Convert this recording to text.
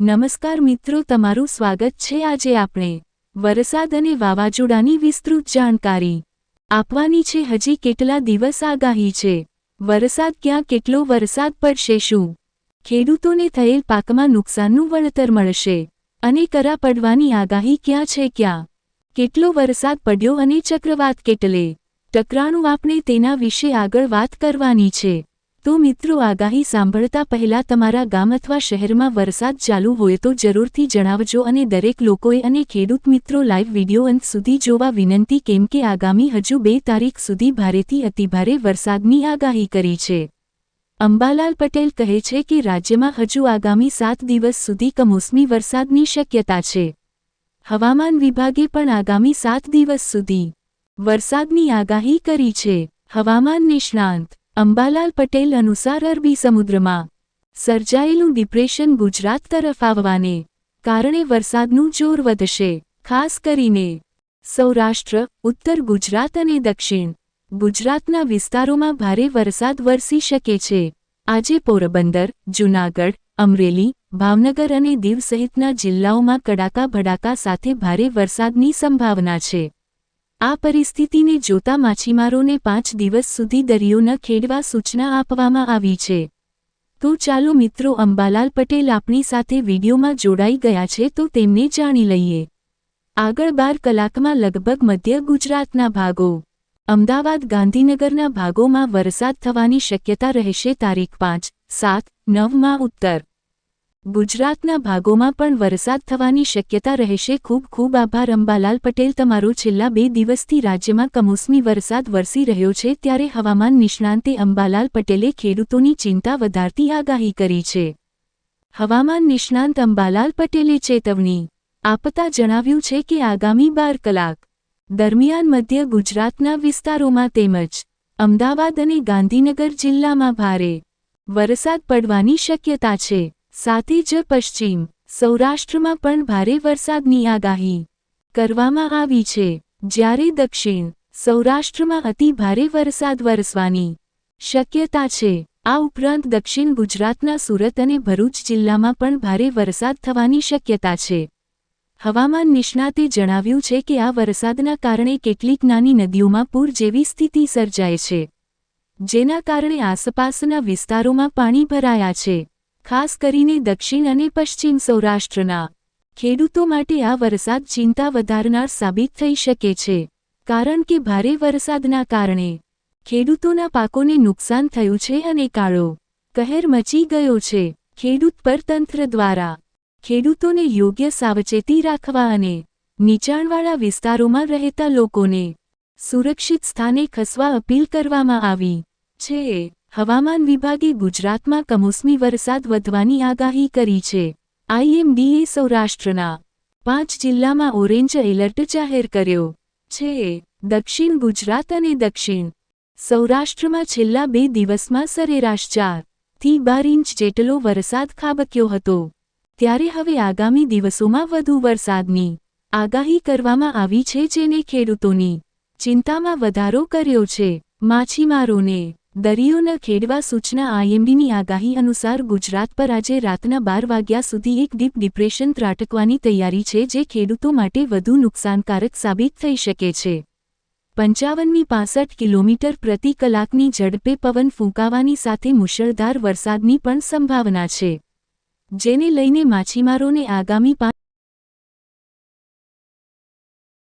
નમસ્કાર મિત્રો, તમારું સ્વાગત છે આજે આપણે વરસાદ અને વાવાઝોડાની વિસ્તૃત જાણકારી. આપવાની છે, હજી કેટલા દિવસ આગાહી છે? વરસાદ ક્યાં કેટલો વરસાદ પડશે, શું? ખેડૂતોને થયેલ પાકમાં નુકસાનનું વળતર મળશે. અને કરા પડવાની આગાહી ક્યાં છે, ક્યાં? કેટલો વરસાદ પડ્યો અને ચક્રવાત કેટલે? ટકરાણું આપણે તેના વિશે આગળ વાત કરવાની છે. તો મિત્રો આગાહી સાંભળતા પહેલા તમારા ગામ અથવા શહેરમાં વરસાદ ચાલુ હોય તો જરૂરથી જણાવજો અને દરેક લોકોએ અને ખેડૂત મિત્રો લાઈવ વિડિયો અંત સુધી જોવા વિનંતી કેમ કે આગામી હજુ બે તારીખ સુધી ભારેથી અતિભારે વરસાદની આગાહી કરી છે. અંબાલાલ પટેલ કહે છે કે રાજ્યમાં હજુ આગામી સાત દિવસ સુધી કમોસમી વરસાદની શક્યતા છે. હવામાન વિભાગે પણ આગામી સાત દિવસ સુધી વરસાદની આગાહી કરી છે. હવામાન નિષ્ણાંત અંબાલાલ પટેલ અનુસાર અરબી સમુદ્રમાં સર્જાયેલું ડિપ્રેશન ગુજરાત તરફ આવવાને કારણે વરસાદનું જોર વધશે. ખાસ કરીને સૌરાષ્ટ્ર, ઉત્તર ગુજરાત અને દક્ષિણ ગુજરાતના વિસ્તારોમાં ભારે વરસાદ વરસી શકે છે. આજે પોરબંદર, જૂનાગઢ, અમરેલી, ભાવનગર અને દીવ સહિતના જિલ્લાઓમાં કડાકા ભડાકા સાથે ભારે વરસાદની સંભાવના છે. આ પરિસ્થિતિને જોતા માછીમારોને પાંચ દિવસ સુધી દરિયો ન ખેડવા સૂચના આપવામાં આવી છે. તો ચાલો મિત્રો અંબાલાલ પટેલ આપણી સાથે વિડીયોમાં જોડાઈ ગયા છે તો તેમને જાણી લઈએ. આગળ બાર કલાકમાં લગભગ મધ્ય ગુજરાતના ભાગો. અમદાવાદ ગાંધીનગરના ભાગોમાં વરસાદ થવાની શક્યતા રહેશે તારીખ પાંચ, સાત, નવમાં ઉત્તર. ગુજરાતના ભાગોમાં પણ વરસાદ થવાની શક્યતા રહેશે. ખૂબ ખૂબ આભાર અંબાલાલ પટેલ. તમારો છેલ્લા બે દિવસથી રાજ્યમાં કમોસમી વરસાદ વરસી રહ્યો છે. ત્યારે હવામાન નિષ્ણાંતે અંબાલાલ પટેલે ખેડૂતોની ચિંતા વધારતી આગાહી કરી છે. હવામાન નિષ્ણાંત અંબાલાલ પટેલે ચેતવણી આપતા જણાવ્યું છે કે આગામી બાર કલાક દરમિયાન મધ્ય ગુજરાતના વિસ્તારોમાં તેમજ અમદાવાદ અને ગાંધીનગર જિલ્લામાં ભારે વરસાદ પડવાની શક્યતા છે. સાથે જ પશ્ચિમ સૌરાષ્ટ્રમાં પણ ભારે વરસાદની આગાહી કરવામાં આવી છે. જ્યારે દક્ષિણ સૌરાષ્ટ્રમાં અતિ ભારે વરસાદ વરસવાની શક્યતા છે, આ ઉપરાંત દક્ષિણ ગુજરાતના સુરત અને ભરૂચ જિલ્લામાં પણ ભારે વરસાદ થવાની શક્યતા છે. હવામાન નિષ્ણાતે જણાવ્યું છે કે આ વરસાદના કારણે કેટલીક નાની નદીઓમાં પૂર જેવી સ્થિતિ સર્જાય છે, જેના કારણે આસપાસના વિસ્તારોમાં પાણી ભરાયા છે. ખાસ કરીને દક્ષિણ અને પશ્ચિમ સૌરાષ્ટ્રના ખેડૂતો માટે આ વરસાદ ચિંતા વધારનાર સાબિત થઈ શકે છે. કારણ કે ભારે વરસાદના કારણે ખેડૂતોના પાકોને નુકસાન થયું છે અને કાળો કહેર મચી ગયો છે. ખેડૂત પર તંત્ર દ્વારા ખેડૂતોને યોગ્ય સાવચેતી રાખવા અને નીચાણવાળા વિસ્તારોમાં રહેતા લોકોને સુરક્ષિત સ્થાને ખસવા અપીલ કરવામાં આવી છે. હવામાન વિભાગે ગુજરાતમાં કમોસમી વરસાદ વધવાની આગાહી કરી છે. આઈએમડીએ સૌરાષ્ટ્રના પાંચ જિલ્લામાં ઓરેન્જ એલર્ટ જાહેર કર્યો છે. દક્ષિણ ગુજરાત અને દક્ષિણ સૌરાષ્ટ્રમાં છેલ્લા બે દિવસમાં સરેરાશ ચારથી બાર ઇંચ જેટલો વરસાદ ખાબક્યો હતો. ત્યારે હવે આગામી દિવસોમાં વધુ વરસાદની આગાહી કરવામાં આવી છે જેને ખેડૂતોની ચિંતામાં વધારો કર્યો છે. માછીમારોને દરિયો ન ખેડવા સૂચના આઈએમડીની આગાહી અનુસાર ગુજરાત પર આજે રાતના બાર વાગ્યા સુધી એક ડીપ ડિપ્રેશન ત્રાટકવાની તૈયારી છે જે ખેડૂતો માટે વધુ નુકસાનકારક સાબિત થઈ શકે છે. પંચાવનમી પાસઠ કિલોમીટર પ્રતિ કલાકની ઝડપે પવન ફૂંકાવાની સાથે મુશળધાર વરસાદની પણ સંભાવના છે. જેને લઈને માછીમારોને આગામી